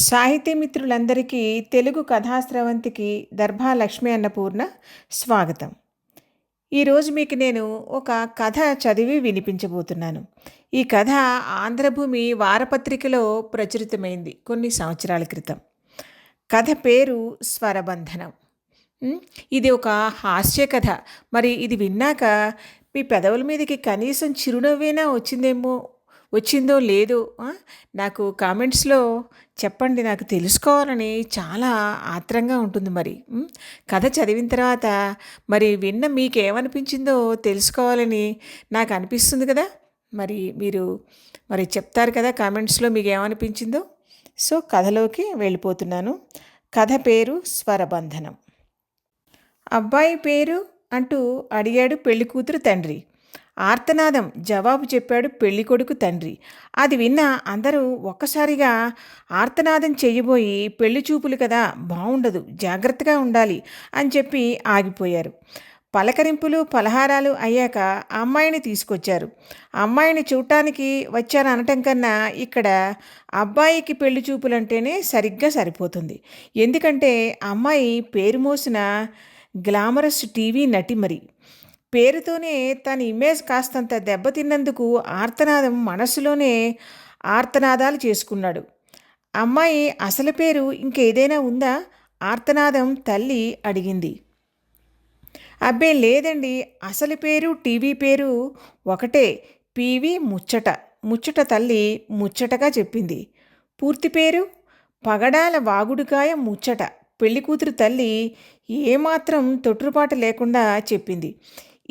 సాహితీ మిత్రులందరికీ తెలుగు కథాస్రవంతికి దర్భా లక్ష్మీ అన్నపూర్ణ స్వాగతం. ఈరోజు మీకు నేను ఒక కథ చదివి వినిపించబోతున్నాను. ఈ కథ ఆంధ్రభూమి వారపత్రికలో ప్రచురితమైంది కొన్ని సంవత్సరాల క్రితం. కథ పేరు స్వరబంధనం. ఇది ఒక హాస్య కథ. మరి ఇది విన్నాక మీ పెదవుల మీదకి కనీసం చిరునవ్వేనా వచ్చిందేమో వచ్చిందో లేదో నాకు కామెంట్స్లో చెప్పండి నాకు తెలుసుకోవాలని చాలా ఆత్రంగా ఉంటుంది మరి. కథ చదివిన తర్వాత మరి విన్న మీకేమనిపించిందో తెలుసుకోవాలని నాకు అనిపిస్తుంది కదా. మరి మీరు మరి చెప్తారు కదా కామెంట్స్లో మీకు ఏమనిపించిందో సో కథలోకి వెళ్ళిపోతున్నాను. కథ పేరు స్వరబంధనం. అబ్బాయి పేరు అంటూ అడిగాడు పెళ్ళి కూతురు తండ్రి. ఆర్తనాదం జవాబు చెప్పాడు పెళ్ళికొడుకు తండ్రి. అది విన్న అందరూ ఒక్కసారిగా ఆర్తనాదం చెయ్యబోయి పెళ్ళి చూపులు కదా బాగుండదు జాగ్రత్తగా ఉండాలి అని చెప్పి ఆగిపోయారు. పలకరింపులు పలహారాలు అయ్యాక అమ్మాయిని తీసుకొచ్చారు. అమ్మాయిని చూడటానికి వచ్చారనటం కన్నా ఇక్కడ అబ్బాయికి పెళ్ళి చూపులంటేనే సరిగ్గా సరిపోతుంది. ఎందుకంటే అమ్మాయి పేరు మోసిన గ్లామరస్ టీవీ నటి మరి. పేరుతోనే తన ఇమేజ్ కాస్తంత దెబ్బతిన్నందుకు ఆర్తనాదం మనసులోనే ఆర్తనాదాలు చేసుకున్నాడు. అమ్మాయి అసలు పేరు ఇంకేదైనా ఉందా? ఆర్తనాదం తల్లి అడిగింది. అబ్బే లేదండి అసలు పేరు టీవీ పేరు ఒకటే పీవి ముచ్చట ముచ్చట తల్లి ముచ్చటగా చెప్పింది. పూర్తి పేరు? పగడాల వాగుడుకాయ ముచ్చట పెళ్ళి కూతురు తల్లి ఏమాత్రం తొట్టుపాటు లేకుండా చెప్పింది.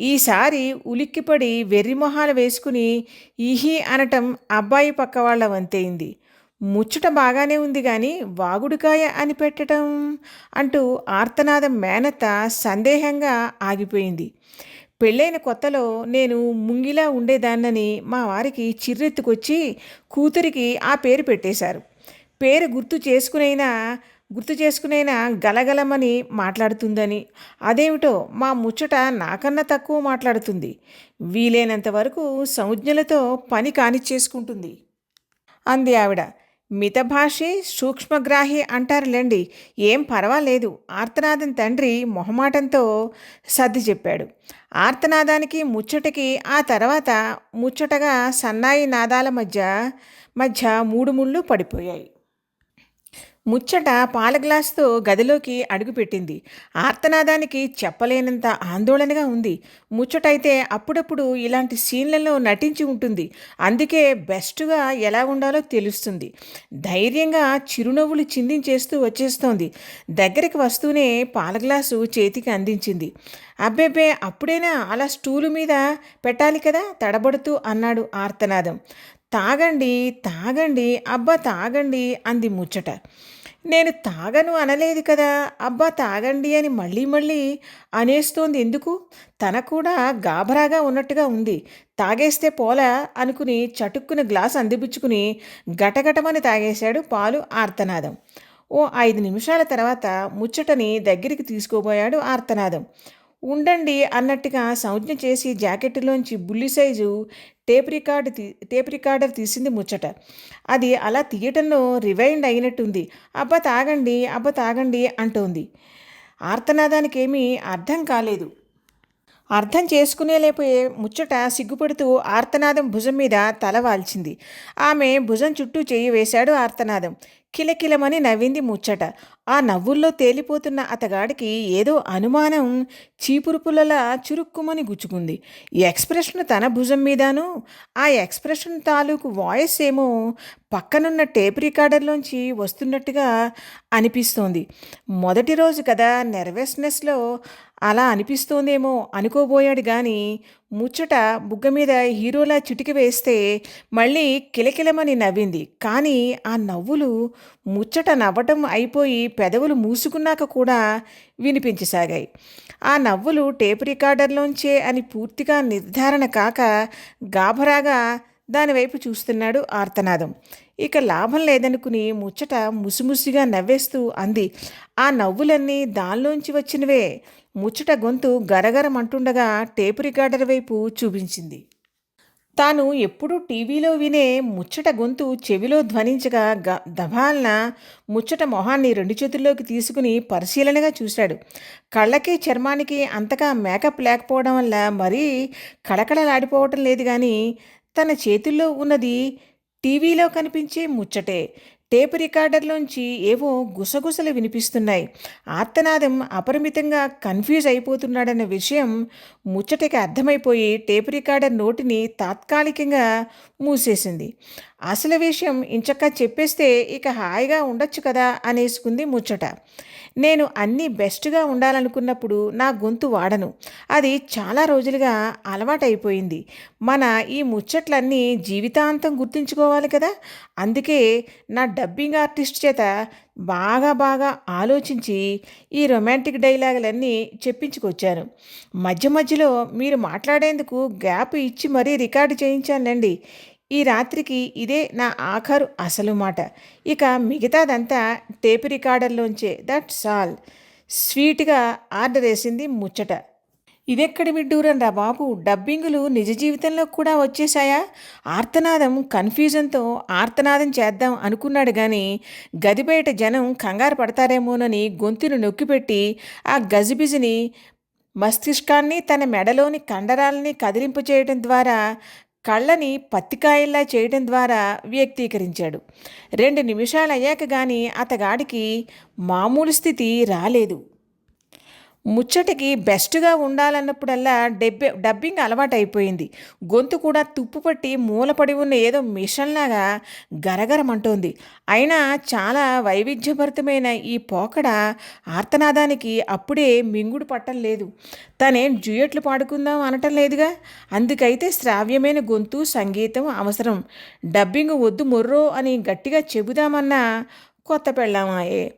ఈసారి ఉలిక్కిపడి వెర్రిమొహాలు వేసుకుని ఈహి అనటం అబ్బాయి పక్క వాళ్ళ వంతైంది. ముచ్చట బాగానే ఉంది కానీ వాగుడుకాయ అని పెట్టడం అంటూ ఆర్తనాద మేనత్త సందేహంగా ఆగిపోయింది. పెళ్ళైన కొత్తలో నేను ముంగిలా ఉండేదాన్నని మా వారికి చిర్రెత్తుకొచ్చి కూతురికి ఆ పేరు పెట్టేశారు. పేరు గుర్తు చేసుకునైనా గుర్తు చేసుకునైనా గలగలమని మాట్లాడుతుందని. అదేమిటో మా ముచ్చట నాకన్నా తక్కువ మాట్లాడుతుంది. వీలైనంత వరకు సంజ్ఞలతో పని కానిచ్చేసుకుంటుంది. అంది ఆవిడ. మితభాషి సూక్ష్మగ్రాహి అంటారులేండి. ఏం పర్వాలేదు. ఆర్తనాదం తండ్రి మొహమాటంతో సర్ది చెప్పాడు. ఆర్తనాదానికి ముచ్చటకి ఆ తర్వాత ముచ్చటగా సన్నాయి నాదాల మధ్య మధ్య మూడు ముళ్ళు పడిపోయాయి. ముచ్చట పాల గ్లాస్తో గదిలోకి అడుగుపెట్టింది. ఆర్తనాదానికి చెప్పలేనంత ఆందోళనగా ఉంది. ముచ్చటైతే అప్పుడప్పుడు ఇలాంటి సీన్లలో నటించి ఉంటుంది. అందుకే బెస్ట్గా ఎలా ఉండాలో తెలుస్తుంది. ధైర్యంగా చిరునవ్వులు చిందించేస్తూ వచ్చేస్తోంది. దగ్గరికి వస్తూనే పాల గ్లాసు చేతికి అందించింది. అబ్బేబే అప్పుడైనా అలా స్టూలు మీద పెట్టాలి కదా? తడబడుతూ అన్నాడు ఆర్తనాదం. తాగండి తాగండి అబ్బా తాగండి అంది ముచ్చట. నేను తాగను అనలేదు కదా అబ్బా తాగండి అని మళ్ళీ మళ్ళీ అనేస్తోంది ఎందుకు? తన కూడా గాభరాగా ఉన్నట్టుగా ఉంది. తాగేస్తే పోలా అనుకుని చటుక్కున గ్లాస్ అందిపుచ్చుకుని గటగటమని తాగేశాడు పాలు ఆర్తనాదం. ఓ ఐదు నిమిషాల తర్వాత ముచ్చటని దగ్గరికి తీసుకోబోయాడు ఆర్తనాదం. ఉండండి అన్నట్టుగా సంజ్ఞ చేసి జాకెట్లోంచి బుల్లి సైజు టేప్ రికార్డ్ తీ టేప్ రికార్డర్ తీసింది ముచ్చట. అది అలా తీయటంలో రివైండ్ అయినట్టుంది. అబ్బా తాగండి అబ్బా తాగండి అంటోంది. ఆర్తనాదానికి ఏమీ అర్థం కాలేదు. అర్థం చేసుకునేలేపోయే ముచ్చట సిగ్గుపడుతూ ఆర్తనాదం భుజం మీద తల వాల్చింది. ఆమె భుజం చుట్టూ చేయి వేశాడు ఆర్తనాదం. కిలకిలమని నవ్వింది ముచ్చట. ఆ నవ్వుల్లో తేలిపోతున్న అతగాడికి ఏదో అనుమానం చీపురుపులలా చురుక్కుమని గుచ్చుకుంది. ఎక్స్ప్రెషన్ తన భుజం మీదను? ఆ ఎక్స్ప్రెషన్ తాలూకు వాయిస్ ఏమో పక్కనున్న టేప్ రికార్డర్లోంచి వస్తున్నట్టుగా అనిపిస్తోంది. మొదటి రోజు కదా నెర్వస్నెస్లో అలా అనిపిస్తోందేమో అనుకోబోయాడు కానీ ముచ్చట బుగ్గ మీద హీరోలా చిటికి వేస్తే మళ్ళీ కిలకిలమని నవ్వింది. కానీ ఆ నవ్వులు ముచ్చట నవ్వటం అయిపోయి పెదవులు మూసుకున్నాక కూడా వినిపించసాగాయి. ఆ నవ్వులు టేప్ రికార్డర్లోంచే అని పూర్తిగా నిర్ధారణ కాక గాభరాగా దానివైపు చూస్తున్నాడు ఆర్తనాదం. ఇక లాభం లేదనుకుని ముచ్చట ముసిముసిగా నవ్వేస్తూ అంది ఆ నవ్వులన్నీ దానిలోంచి వచ్చినవే ముచ్చట గొంతు గరగరమంటుండగా టేపు రికార్డర్ వైపు చూపించింది. తాను ఎప్పుడూ టీవీలో వినే ముచ్చట గొంతు చెవిలో ధ్వనించగా గ దభాలన ముచ్చట మొహాన్ని రెండు చేతుల్లోకి తీసుకుని పరిశీలనగా చూశాడు. కళ్ళకి చర్మానికి అంతగా మేకప్ లేకపోవడం వల్ల మరీ కళకళలాడిపోవటం లేదు కానీ తన చేతుల్లో ఉన్నది టీవీలో కనిపించే ముచ్చటే. టేప్ రికార్డర్లోంచి ఏవో గుసగుసలు వినిపిస్తున్నాయి. ఆర్తనాదం అపరిమితంగా కన్ఫ్యూజ్ అయిపోతున్నాడన్న విషయం ముచ్చటకి అర్థమైపోయి టేప్ రికార్డర్ నోటిని తాత్కాలికంగా మూసేసింది. అసలు విషయం ఇంచక్క చెప్పేస్తే ఇక హాయిగా ఉండొచ్చు కదా అనేసుకుంది ముచ్చట. నేను అన్నీ బెస్ట్గా ఉండాలనుకున్నప్పుడు నా గొంతు వాడను. అది చాలా రోజులుగా అలవాటైపోయింది. మన ఈ ముచ్చట్లన్నీ జీవితాంతం గుర్తుంచుకోవాలి కదా! అందుకే నా డబ్బింగ్ ఆర్టిస్ట్ చేత బాగా బాగా ఆలోచించి ఈ రొమాంటిక్ డైలాగులన్నీ చెప్పించుకొచ్చాను. మధ్య మధ్యలో మీరు మాట్లాడేందుకు గ్యాప్ ఇచ్చి మరీ రికార్డు చేయించానండి ఈ రాత్రికి ఇదే నా ఆఖరు అసలు మాట. ఇక మిగతాదంతా టేప్ రికార్డర్లోంచే. దట్స్ ఆల్ స్వీట్గా ఆర్డర్ వేసింది ముచ్చట. ఇదెక్కడి విడ్డూరం రా బాబు? డబ్బింగులు నిజ జీవితంలో కూడా వచ్చేసాయా ఆర్తనాదం కన్ఫ్యూజన్తో ఆర్తనాదం చేద్దాం అనుకున్నాడు కానీ గది బయట జనం కంగారు పడతారేమోనని గొంతును నొక్కిపెట్టి ఆ గజిబిజిని మస్తిష్కాన్ని తన మెడలోని కండరాలని కదిలింపు చేయడం ద్వారా కళ్ళని పత్తికాయల్లా చేయడం ద్వారా వ్యక్తీకరించాడు. రెండు నిమిషాలు అయ్యాక కానీ అతగాడికి మామూలు స్థితి రాలేదు. ముచ్చటికి బెస్ట్గా ఉండాలన్నప్పుడల్లా డబ్బి డబ్బింగ్ అలవాటైపోయింది. గొంతు కూడా తుప్పుపట్టి మూలపడి ఉన్న ఏదో మిషన్లాగా గరగరమంటోంది. అయినా చాలా వైవిధ్యభరితమైన ఈ పోకడ ఆర్తనాదానికి అప్పుడే మింగుడు పట్టం లేదు. తనేం జూయట్లు పాడుకుందాం అనటం లేదుగా? అందుకైతే శ్రావ్యమైన గొంతు సంగీతం అవసరం. డబ్బింగ్ వద్దు మొర్రో అని గట్టిగా చెబుదామన్నా కొత్త పెళ్ళామాయే.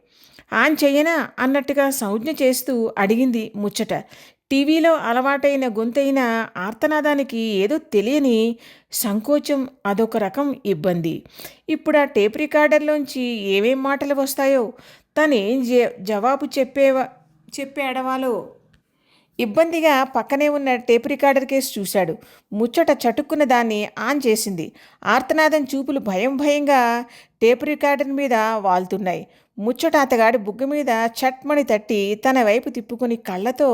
ఆన్ చెయ్యనా అన్నట్టుగా సంజ్ఞ చేస్తూ అడిగింది ముచ్చట. టీవీలో అలవాటైన గొంతైన ఆర్తనాదానికి ఏదో తెలియని సంకోచం అదొక రకం ఇబ్బంది. ఇప్పుడు ఆ టేప్ రికార్డర్లోంచి ఏమేం మాటలు వస్తాయో తనేం జవాబు చెప్పేవా చెప్పే అడవాలో ఇబ్బందిగా పక్కనే ఉన్న టేప్ రికార్డర్ కేసు చూశాడు. ముచ్చట చటుక్కున్న దాన్ని ఆన్ చేసింది. ఆర్తనాదం చూపులు భయం భయంగా టేప్ రికార్డర్ మీద వాళ్తున్నాయి. ముచ్చట అతగాడి బుగ్గ మీద చట్మణి తట్టి తన వైపు తిప్పుకుని కళ్ళతో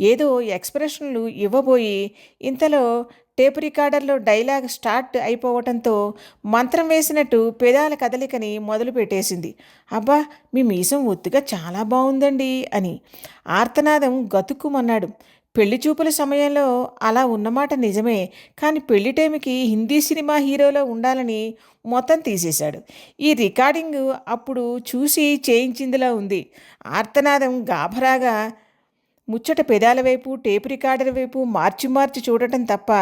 ఏదో ఎక్స్ప్రెషన్లు ఇవ్వబోయి ఇంతలో టేప్ రికార్డర్లో డైలాగ్ స్టార్ట్ అయిపోవటంతో మంత్రం వేసినట్టు పెదాల కదలికని మొదలుపెట్టేసింది అబ్బా మీ మీసం ఒత్తుగా చాలా బాగుందండి అని. ఆర్తనాదం గతుక్కుమన్నాడు. పెళ్ళి చూపుల సమయంలో అలా ఉన్నమాట నిజమే కానీ పెళ్ళి టైంకి హిందీ సినిమా హీరోలో ఉండాలని మొత్తం తీసేశాడు. ఈ రికార్డింగ్ అప్పుడు చూసి చేయించిందిలా ఉంది. ఆర్తనాదం గాభరాగా ముచ్చట పెదాల వైపు టేప్ రికార్డర్ వైపు మార్చి మార్చి చూడటం తప్ప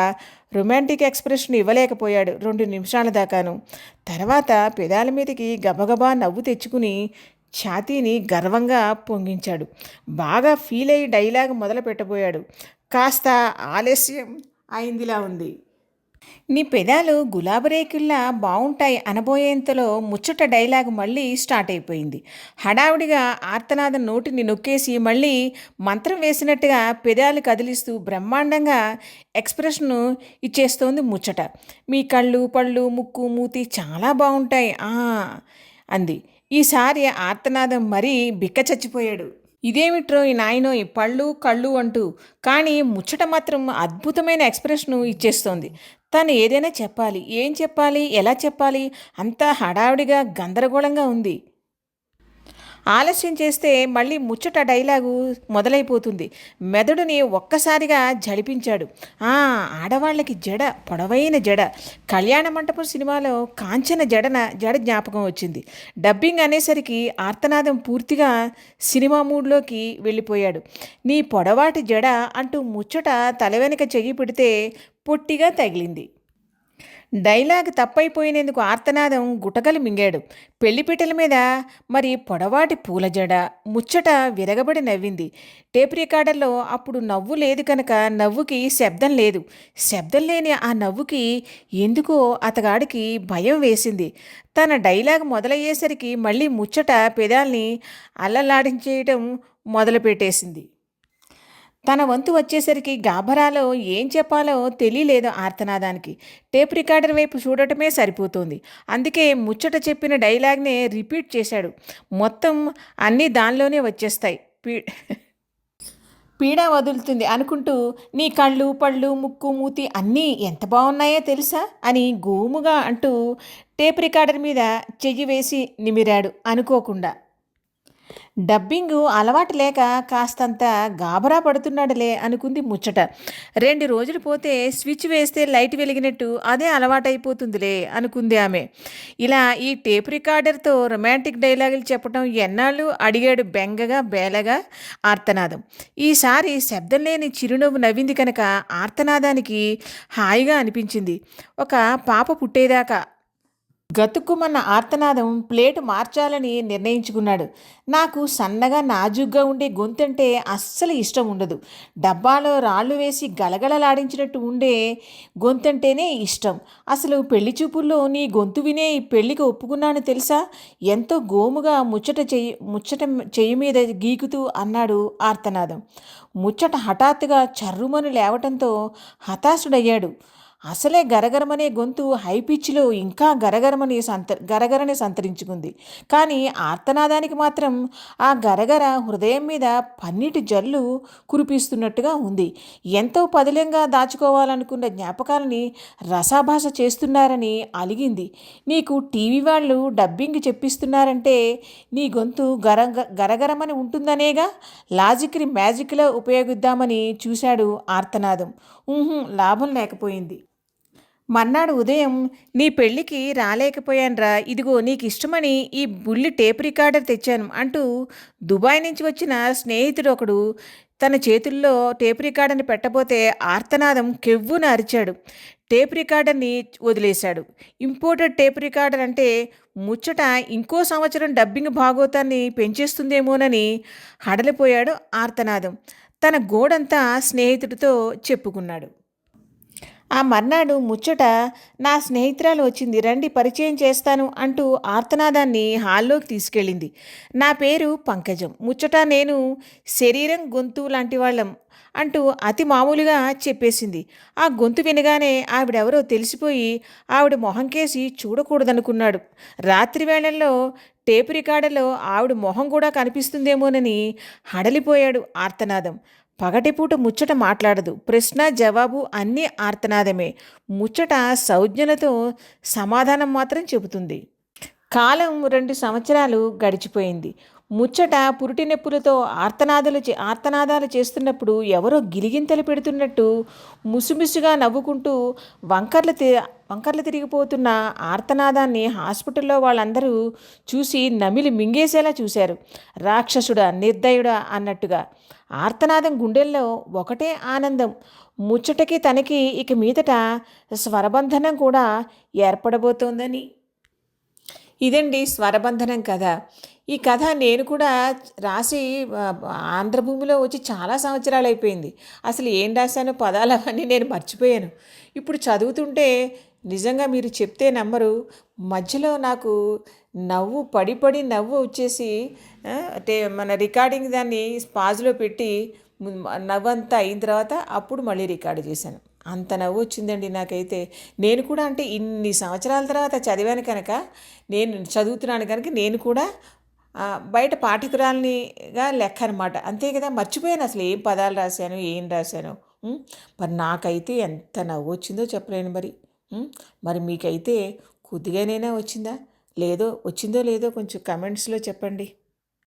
రొమాంటిక్ ఎక్స్ప్రెషన్ ఇవ్వలేకపోయాడు రెండు నిమిషాల దాకాను. తర్వాత పెదాల మీదకి గబగబా నవ్వు తెచ్చుకుని ఛాతీని గర్వంగా పొంగించాడు. బాగా ఫీల్ అయ్యి డైలాగ్ మొదలు పెట్టబోయాడు. కాస్త ఆలస్యం అయిందిలా ఉంది. నీ పెదాలు గులాబీ రేకుల్లా బాగుంటాయి అనబోయేంతలో ముచ్చట డైలాగ్ మళ్ళీ స్టార్ట్ అయిపోయింది. హడావుడిగా ఆర్తనాథం నోటిని నొక్కేసి మళ్ళీ మంత్రం వేసినట్టుగా పెదాలు కదిలిస్తూ బ్రహ్మాండంగా ఎక్స్ప్రెషన్ను ఇచ్చేస్తోంది ముచ్చట. మీ కళ్ళు పళ్ళు ముక్కు మూతి చాలా బాగుంటాయి అంది. ఈసారి ఆర్తనాదం మరీ బిక్క చచ్చిపోయాడు. ఇదేమిట్రో ఈ నాయనో ఈ పళ్ళు కళ్ళు అంటూ కానీ ముచ్చట మాత్రం అద్భుతమైన ఎక్స్ప్రెషను ఇచ్చేస్తోంది. తను ఏదైనా చెప్పాలి. ఏం చెప్పాలి? ఎలా చెప్పాలి? అంతా హడావిడిగా గందరగోళంగా ఉంది. ఆలస్యం చేస్తే మళ్ళీ ముచ్చట డైలాగు మొదలైపోతుంది. మెదడుని ఒక్కసారిగా జడిపించాడు. ఆడవాళ్ళకి జడ పొడవైన జడ. కళ్యాణ మంటపం సినిమాలో కాంచన జడన జడ జ్ఞాపకం వచ్చింది. డబ్బింగ్ అనేసరికి ఆర్తనాదం పూర్తిగా సినిమా మూడ్లోకి వెళ్ళిపోయాడు. నీ పొడవాటి జడ అంటూ ముచ్చట తల వెనుక చెయ్యి పెడితే పొట్టిగా తగిలింది. డైలాగ్ తప్పైపోయినందుకు ఆర్తనాదం గుటకలు మింగాడు. పెళ్ళిపీటల మీద మరి పొడవాటి పూల జడ ముచ్చట విరగబడి నవ్వింది. టేప్ రికార్డర్లో అప్పుడు నవ్వు లేదు కనుక నవ్వుకి శబ్దం లేదు. శబ్దం లేని ఆ నవ్వుకి ఎందుకో అతగాడికి భయం వేసింది. తన డైలాగ్ మొదలయ్యేసరికి మళ్ళీ ముచ్చట పెదాల్ని అల్లలాడించేయటం మొదలుపెట్టేసింది. తన వంతు వచ్చేసరికి గాభరాలో ఏం చెప్పాలో తెలియలేదు ఆర్తనాదానికి. టేప్ రికార్డర్ వైపు చూడటమే సరిపోతుంది. అందుకే ముచ్చట చెప్పిన డైలాగ్నే రిపీట్ చేశాడు. మొత్తం అన్నీ దానిలోనే వచ్చేస్తాయి. పీ పీడ వదులుతుంది అనుకుంటూ నీ కళ్ళు పళ్ళు ముక్కు మూతి అన్నీ ఎంత బాగున్నాయో తెలుసా? అని గోముగా అంటూ టేప్ రికార్డర్ మీద చెయ్యి వేసి నిమిరాడు అనుకోకుండా. డబ్బింగ్ అలవాటు లేక కాస్తంత గాబరా పడుతున్నాడులే అనుకుంది ముచ్చట. రెండు రోజులు పోతే స్విచ్ వేస్తే లైట్ వెలిగినట్టు అదే అలవాటైపోతుందిలే అనుకుంది ఆమె. ఇలా ఈ టేప్ రికార్డర్తో రొమాంటిక్ డైలాగులు చెప్పడం ఎన్నాళ్ళు అడిగాడు బెంగగా బేలగా ఆర్తనాదం. ఈసారి శబ్దం లేని చిరునవ్వు నవ్వింది కనుక ఆర్తనాదానికి హాయిగా అనిపించింది. ఒక పాప పుట్టేదాకా గతుక్కుమన్న ఆర్తనాదం ప్లేటు మార్చాలని నిర్ణయించుకున్నాడు. నాకు సన్నగా నాజుగ్గా ఉండే గొంతంటే అస్సలు ఇష్టం ఉండదు. డబ్బాలో రాళ్ళు వేసి గలగలలాడించినట్టు ఉండే గొంతంటేనే ఇష్టం. అసలు పెళ్ళి చూపుల్లో నీ గొంతు వినే పెళ్ళికి ఒప్పుకున్నాను తెలుసా? ఎంతో గోముగా ముచ్చట చెయ్యి ముచ్చట చెయ్యి మీద గీకుతూ అన్నాడు ఆర్తనాదం. ముచ్చట హఠాత్తుగా చర్రుమను లేవటంతో హతాశుడయ్యాడు. అసలే గరగరమనే గొంతు హై పిచ్లో ఇంకా గరగరమని సంత గరగరని సంతరించుకుంది. కానీ ఆర్తనాదానికి మాత్రం ఆ గరగర హృదయం మీద పన్నీటి జల్లు కురిపిస్తున్నట్టుగా ఉంది. ఎంతో పదిలంగా దాచుకోవాలనుకున్న జ్ఞాపకాలని రసాభాస చేస్తున్నారని అలిగింది. నీకు టీవీ వాళ్ళు డబ్బింగ్ చెప్పిస్తున్నారంటే నీ గొంతు గర గరగరమని ఉంటుందనేగా? లాజిక్ని మ్యాజిక్లో ఉపయోగిద్దామని చూశాడు ఆర్తనాదం. లాభం లేకపోయింది. మన్నాడు ఉదయం నీ పెళ్ళికి రాలేకపోయానురా. ఇదిగో నీకు ఇష్టమని ఈ బుల్లి టేప్ రికార్డర్ తెచ్చాను అంటూ దుబాయ్ నుంచి వచ్చిన స్నేహితుడు ఒకడు తన చేతుల్లో టేప్ రికార్డర్ని పెట్టబోతే ఆర్తనాదం కెవ్వున అరిచాడు. టేప్ రికార్డర్ని వదిలేశాడు. ఇంపోర్టెడ్ టేప్ రికార్డర్ అంటే ముచ్చట ఇంకో సంవత్సరం డబ్బింగ్ భాగోతాన్ని పెంచేస్తుందేమోనని హడలిపోయాడు ఆర్తనాదం. తన గోడంతా స్నేహితుడితో చెప్పుకున్నాడు. ఆ మర్నాడు ముచ్చట నా స్నేహితురాలు వచ్చింది రండి పరిచయం చేస్తాను అంటూ ఆర్తనాదాన్ని హాల్లోకి తీసుకెళ్ళింది. నా పేరు పంకజం. ముచ్చట నేను శరీరం గొంతు లాంటి వాళ్ళం అంటూ అతి మామూలుగా చెప్పేసింది. ఆ గొంతు వినగానే ఆవిడెవరో తెలిసిపోయి ఆవిడ మొహం కేసి చూడకూడదనుకున్నాడు. రాత్రి వేళల్లో టేపు రికార్డులో ఆవిడ మొహం కూడా కనిపిస్తుందేమోనని హడలిపోయాడు ఆర్తనాదం. పగటిపూట ముచ్చట మాట్లాడదు. ప్రశ్న జవాబు అన్నీ ఆర్తనాదమే. ముచ్చట సౌజ్ఞలతో సమాధానం మాత్రం చెబుతుంది. కాలం రెండు సంవత్సరాలు గడిచిపోయింది. ముచ్చట పురిటి నొప్పులతో ఆర్తనాదాలు చే ఆర్తనాదాలు చేస్తున్నప్పుడు ఎవరో గిలిగింతలు పెడుతున్నట్టు ముసుముసుగా నవ్వుకుంటూ వంకర్లు తి వంకర్లు తిరిగిపోతున్న ఆర్తనాదాన్ని హాస్పిటల్లో వాళ్ళందరూ చూసి నమిలి మింగేసేలా చూశారు. రాక్షసుడా నిర్దయుడా అన్నట్టుగా. ఆర్తనాదం గుండెల్లో ఒకటే ఆనందం. ముచ్చటకి తనకి ఇక మీదట స్వరబంధనం కూడా ఏర్పడబోతోందని. ఇదండి స్వరబంధనం కథ. ఈ కథ నేను కూడా రాసి ఆంధ్రభూమిలో వచ్చి చాలా సంవత్సరాలు అయిపోయింది అసలు ఏం రాశానో పదాలు అవన్నీ నేను మర్చిపోయాను. ఇప్పుడు చదువుతుంటే నిజంగా మీరు చెప్తే నమ్మరు. మధ్యలో నాకు నవ్వు పడి పడి నవ్వు వచ్చేసి అంటే మన రికార్డింగ్ దాన్ని పాజ్లో పెట్టి నవ్వంతా అయిన తర్వాత అప్పుడు మళ్ళీ రికార్డు చేశాను. అంత నవ్వు వచ్చిందండి నాకైతే. నేను కూడా అంటే ఇన్ని సంవత్సరాల తర్వాత చదివాను కనుక నేను చదువుతున్నాను కనుక నేను కూడా బయట పాఠకురాలనిగా లెక్క అనమాట అంతే కదా మర్చిపోయాను అసలు ఏం పదాలు రాశాను ఏం రాశాను. మరి నాకైతే ఎంత నవ్వు వచ్చిందో చెప్పలేను మరి. మరి మీకైతే కొద్దిగానైనా వచ్చిందా? లేదో వచ్చిందో లేదో కొంచెం కమెంట్స్లో చెప్పండి.